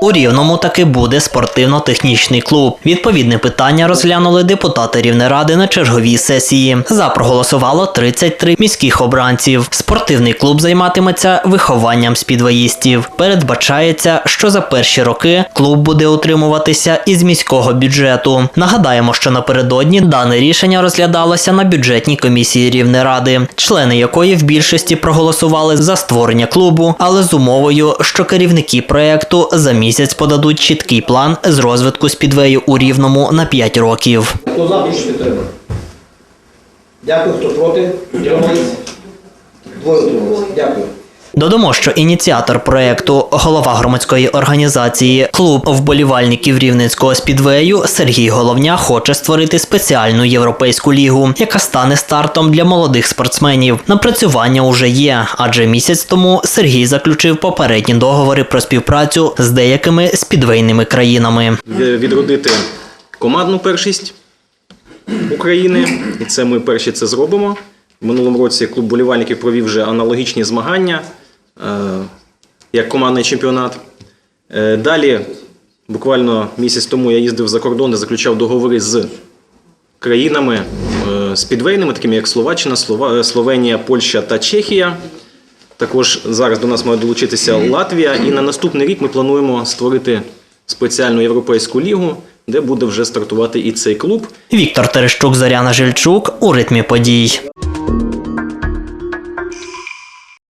У Рівному таки буде спортивно-технічний клуб. Відповідне питання розглянули депутати Рівнеради на черговій сесії. За проголосувало 33 міських обранців. Спортивний клуб займатиметься вихованням спідвоїстів. Передбачається, що за перші роки клуб буде утримуватися із міського бюджету. Нагадаємо, що напередодні дане рішення розглядалося на бюджетній комісії Рівнеради, члени якої в більшості проголосували за створення клубу, але з умовою, що керівники проекту за місяць подадуть чіткий план з розвитку спідвею у рівному на 5 років. Хто за, прошу підтримати. Дякую, хто проти? Дякую. Двоє утримались. Дякую. Додамо, що ініціатор проекту, голова громадської організації Клуб вболівальників рівненського спідвею Сергій Головня хоче створити спеціальну європейську лігу, яка стане стартом для молодих спортсменів. Напрацювання уже є, адже місяць тому Сергій заключив попередні договори про співпрацю з деякими спідвейними країнами. відродити командну першість України, і це ми перші це зробимо. Минулому році клуб болівальників провів вже аналогічні змагання, е, як командний чемпіонат. Е, Далі, буквально місяць тому, я їздив за кордон і заключав договори з країнами е, спідвейними, такими як Словаччина, Слова- Словенія, Польща та Чехія. Також зараз до нас має долучитися Латвія, і на наступний рік ми плануємо створити спеціальну європейську лігу, де буде вже стартувати і цей клуб. Віктор Терещук, Заряна Жильчук у ритмі подій.